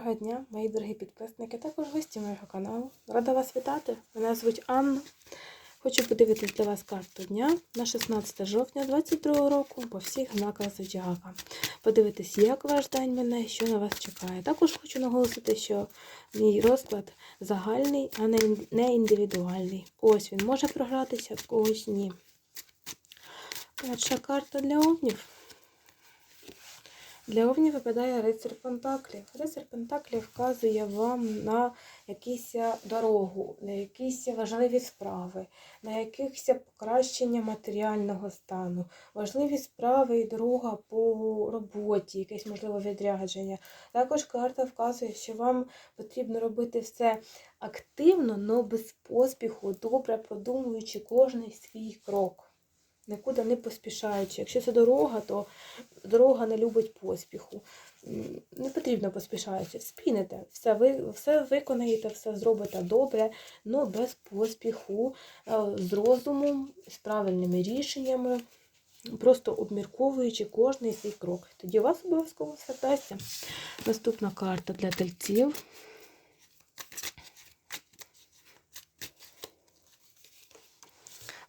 Доброго дня, мої дорогі підписники, також гості моєго каналу. Рада вас вітати. Мене звуть Анна. Хочу подивитись для вас карту дня на 16 жовтня 2022 року по всіх знаках зодіака. Подивитись, як ваш день мене, що на вас чекає. Також хочу наголосити, що мій розклад загальний, а не індивідуальний. Ось він може програтися, когось ні. Перша карта для овнів. Для овнів випадає рицар Пентаклів. Рицар Пентаклів вказує вам на якусь дорогу, на якісь важливі справи, на якихось покращення матеріального стану, важливі справи і дорога по роботі, якесь можливо відрядження. Також карта вказує, що вам потрібно робити все активно, але без поспіху, добре продумуючи кожний свій крок. Нікуди не поспішаючи. Якщо це дорога, то дорога не любить поспіху. Не потрібно поспішаючи. Спіните, все, ви, все виконаєте, все зробите добре, але без поспіху, е, з розумом, з правильними рішеннями, просто обмірковуючи кожний свій крок. Тоді у вас обов'язково все вдасться. Наступна карта для тельців.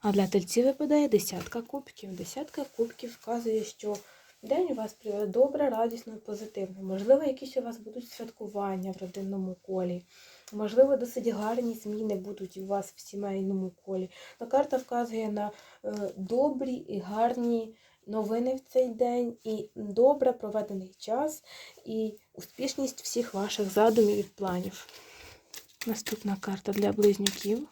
А для тельців випадає десятка кубків. Десятка кубків вказує, що день у вас добре, радісно і позитивно. Можливо, якісь у вас будуть святкування в родинному колі. Можливо, досить гарні зміни будуть у вас в сімейному колі. Но карта вказує на е, добрі і гарні новини в цей день, і добре проведений час, і успішність всіх ваших задумів і планів. Наступна карта для близнюків.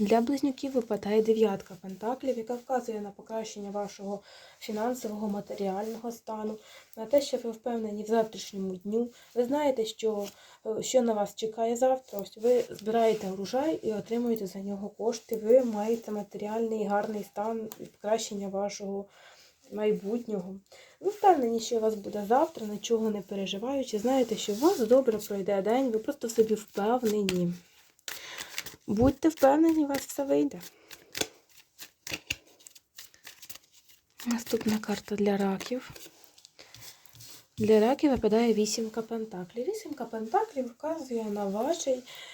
Для близнюків випадає дев'ятка пентаклів, яка вказує на покращення вашого фінансового, матеріального стану, на те, що ви впевнені в завтрашньому дню. Ви знаєте, що, е, що на вас чекає завтра. Ось ви збираєте урожай і отримуєте за нього кошти. Ви маєте матеріальний гарний стан і покращення вашого майбутнього. Ви впевнені, що у вас буде завтра, нічого не переживаючи. Знаєте, що у вас добре пройде день, ви просто собі впевнені. Будьте впевнені, у вас все вийде. Наступна карта для раків. Для раків випадає вісімка пентаклів. Вісімка пентаклів вказує на ваш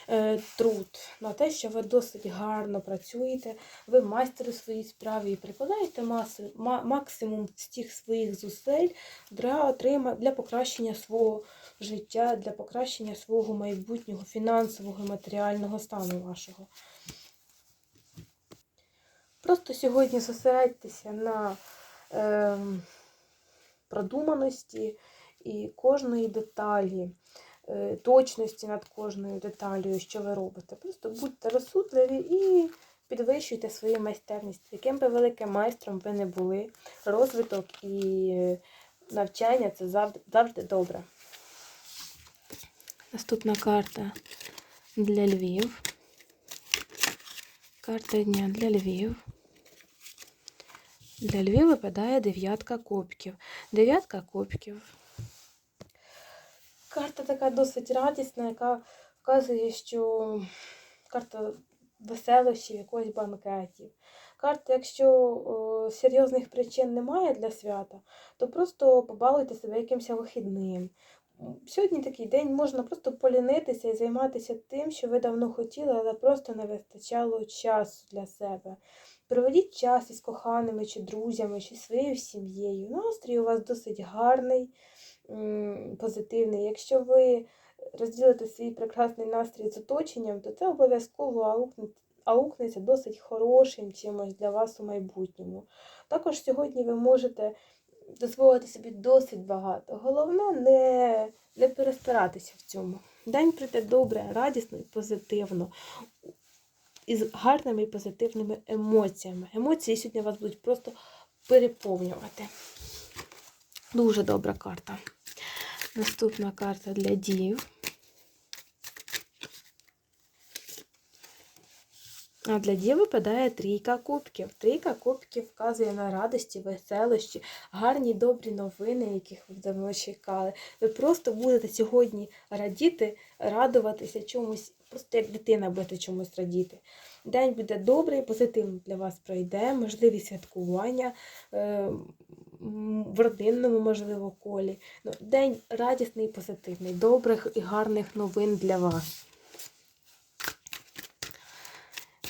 е, труд, на те, що ви досить гарно працюєте, ви майстер у своїй справі і прикладаєте маси, ма, максимум з тих своїх зусиль для, отрима, для покращення свого життя, для покращення свого майбутнього фінансового і матеріального стану вашого. Просто сьогодні зосередьтеся на е, продуманості і кожної деталі, е, точності над кожною деталью, що ви робите. Просто будьте розсудливі і підвищуйте свою майстерність. Яким би великим майстром ви не були, розвиток і е, навчання це завжди, завжди добре. Наступна карта для Львів. Карта дня для Львів. Для Львів випадає дев'ятка кубків. Дев'ятка кубків. Карта така досить радісна, яка вказує, що карта веселощів, якогось банкетів. Карта, якщо о, серйозних причин немає для свята, то просто побалуйте себе якимось вихідним. Сьогодні такий день можна просто полінитися і займатися тим, що ви давно хотіли, але просто не вистачало часу для себе. Проведіть час із коханими, чи друзями, чи своєю сім'єю. Настрій у вас досить гарний, позитивний. Якщо ви розділите свій прекрасний настрій з оточенням, то це обов'язково аукне- аукнеться досить хорошим чимось для вас у майбутньому. Також сьогодні ви можете дозволити собі досить багато. Головне не, не перестаратися в цьому. День прийде добре, радісно і позитивно. Із гарними і позитивними емоціями. Емоції сьогодні вас будуть просто переповнювати. Дуже добра карта. Наступна карта для дів. А для дів випадає трійка кубків. Трійка кубків вказує на радості, веселощі, гарні добрі новини, яких ви давно чекали. Ви просто будете сьогодні радіти, радуватися чомусь, просто як дитина будете чомусь радіти. День буде добрий, позитивно для вас пройде, можливі святкування, е, в родинному, можливо, колі. Ну, день радісний і позитивний, добрих і гарних новин для вас.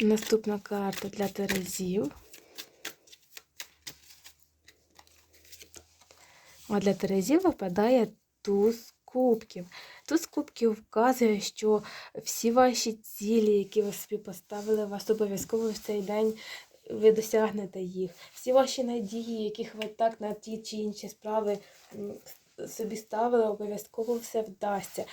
Наступна карта для Терезів. А для Терезів випадає туз кубків. Туз кубків вказує, що всі ваші цілі, які ви собі поставили, вас обов'язково в цей день ви досягнете їх. Всі ваші надії, яких ви так на ті чи інші справи собі ставили, обов'язково все вдасться.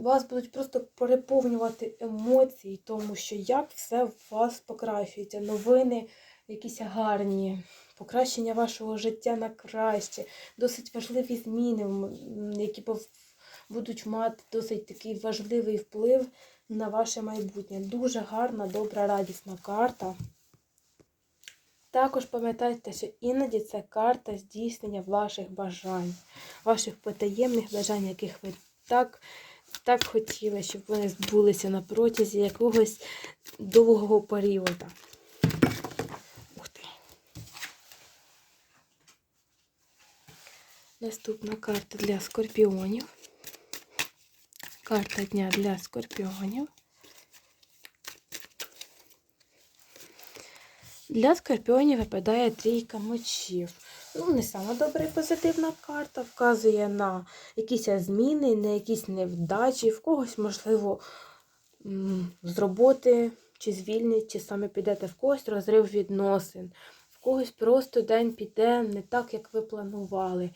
Вас будуть просто переповнювати емоції, тому що як все у вас покращується. Новини якісь гарні, покращення вашого життя на краще, досить важливі зміни, які будуть мати досить такий важливий вплив на ваше майбутнє. Дуже гарна, добра, радісна карта. Також пам'ятайте, що іноді це карта здійснення ваших бажань, ваших потаємних бажань, яких ви так, так хотіла, щоб вони збулися на протязі якогось довгого періоду. Ух ти. Наступна карта для скорпіонів. Карта дня для скорпіонів. Для скорпіонів випадає трійка мечів. Ну, не сама добра і позитивна карта, вказує на якісь зміни, на якісь невдачі, в когось, можливо, з роботи, чи звільнять, чи саме підете в когось розрив відносин, в когось просто день піде не так, як ви планували.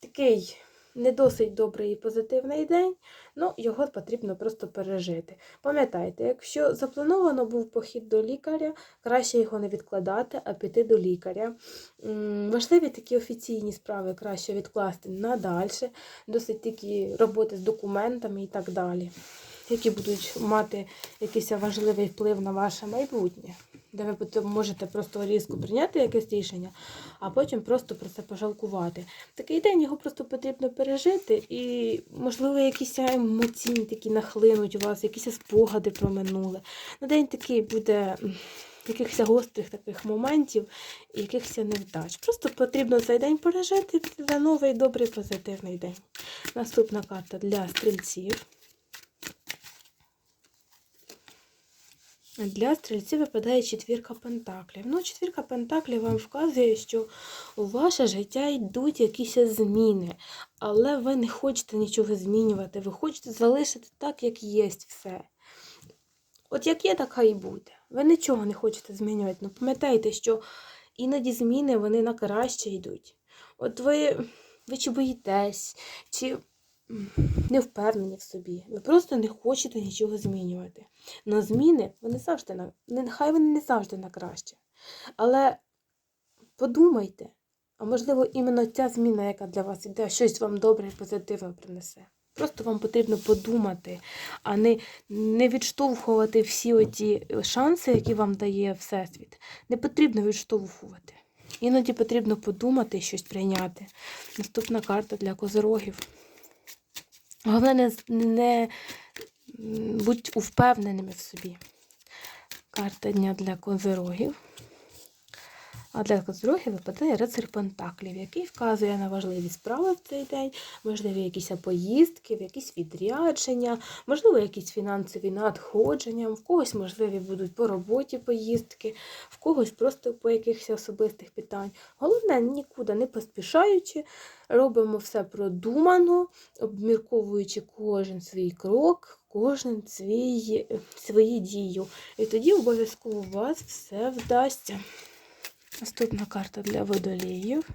Такий не досить добрий і позитивний день, ну його потрібно просто пережити. Пам'ятайте, якщо заплановано був похід до лікаря, краще його не відкладати, а піти до лікаря. Важливі такі офіційні справи краще відкласти надальше, досить такі роботи з документами і так далі, які будуть мати якийсь важливий вплив на ваше майбутнє, де ви можете просто різко прийняти якесь рішення, а потім просто про це пожалкувати. Такий день його просто потрібно пережити, і, можливо, якісь емоційні такі нахлинуть у вас, якісь спогади про минуле. На день такий буде якихось гострих таких моментів якихось невдач. Просто потрібно цей день пережити за новий, добрий, позитивний день. Наступна карта для стрільців. Для стрільців випадає четвірка пентаклів. Ну, четвірка пентаклів вам вказує, що у ваше життя йдуть якісь зміни, але ви не хочете нічого змінювати, ви хочете залишити так, як є все. От як є, така і буде. Ви нічого не хочете змінювати. Ну, пам'ятайте, що іноді зміни вони на краще йдуть. От ви, ви чи боїтесь, чи не впевнені в собі. Ви просто не хочете нічого змінювати. Но зміни вони завжди на нехай вони не завжди на краще. Але подумайте, а можливо, іменно ця зміна, яка для вас іде, щось вам добре і позитивне принесе. Просто вам потрібно подумати, а не, не відштовхувати всі оті шанси, які вам дає Всесвіт. Не потрібно відштовхувати. Іноді потрібно подумати щось прийняти. Наступна карта для козирогів. Головне, не, не будь впевненими в собі. Карта дня для козирогів. А для козирогів випадає рицар Пентаклів, який вказує на важливі справи в цей день, можливі якісь поїздки, якісь відрядження, можливо, якісь фінансові надходження, в когось можливі будуть по роботі поїздки, в когось просто по якихось особистих питань. Головне, нікуди не поспішаючи, робимо все продумано, обмірковуючи кожен свій крок, кожен свій, свої дію. І тоді обов'язково у вас все вдасться. Наступна карта для водоліїв.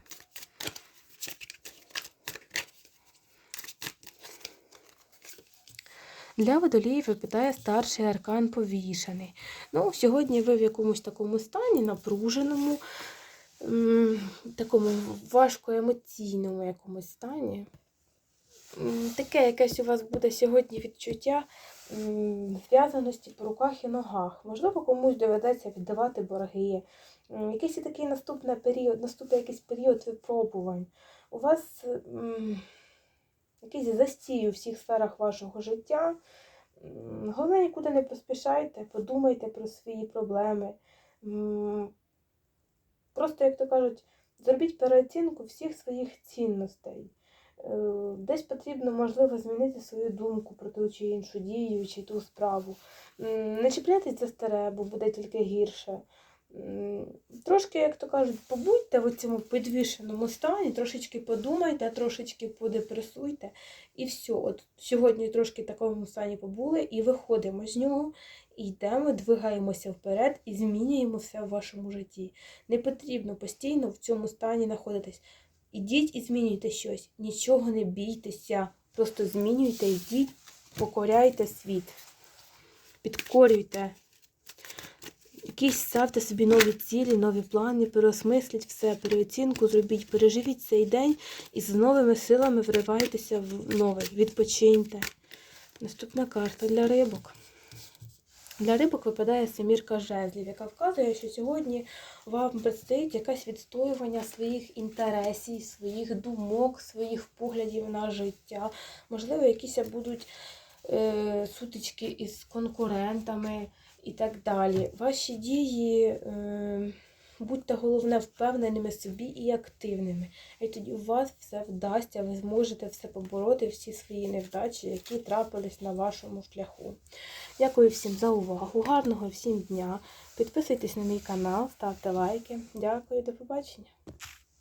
Для водоліїв випадає старший аркан повішений. Ну, сьогодні ви в якомусь такому стані, напруженому, такому важко емоційному якомусь стані. Таке якесь у вас буде сьогодні відчуття зв'язаності по руках і ногах. Можливо, комусь доведеться віддавати борги. Якийсь такий наступний період, наступний якийсь період випробувань. У вас якийсь застій у всіх сферах вашого життя. Головне, нікуди не поспішайте, подумайте про свої проблеми. Просто, як то кажуть, Зробіть переоцінку всіх своїх цінностей. Е, Десь потрібно, можливо, змінити свою думку про ту чи іншу дію, чи ту справу. Не чіпляйтесь за старе, бо буде тільки гірше. Трошки, як то кажуть, побудьте в цьому підвішеному стані, трошечки подумайте, трошечки подепресуйте, і все. От сьогодні трошки в такому стані побули, і виходимо з нього, і йдемо, двигаємося вперед і змінюємо все в вашому житті. Не потрібно постійно в цьому стані знаходитись. Ідіть і змінюйте щось. Нічого не бійтеся. Просто змінюйте, йдіть, покоряйте світ. Підкорюйте. Якісь ставте собі нові цілі, нові плани, переосмисліть все, переоцінку зробіть, переживіть цей день і з новими силами вривайтеся в новий. Відпочиньте. Наступна карта для рибок. Для рибок випадає семірка жезлів, яка вказує, що сьогодні вам предстоїть якесь відстоювання своїх інтересів, своїх думок, своїх поглядів на життя. Можливо, якісь будуть е, сутички із конкурентами і так далі. Ваші дії, е, будьте головне впевненими собі і активними. І тоді у вас все вдасться, ви зможете все побороти, всі свої невдачі, які трапились на вашому шляху. Дякую всім за увагу. Гарного всім дня. Підписуйтесь на мій канал, ставте лайки. Дякую, до побачення.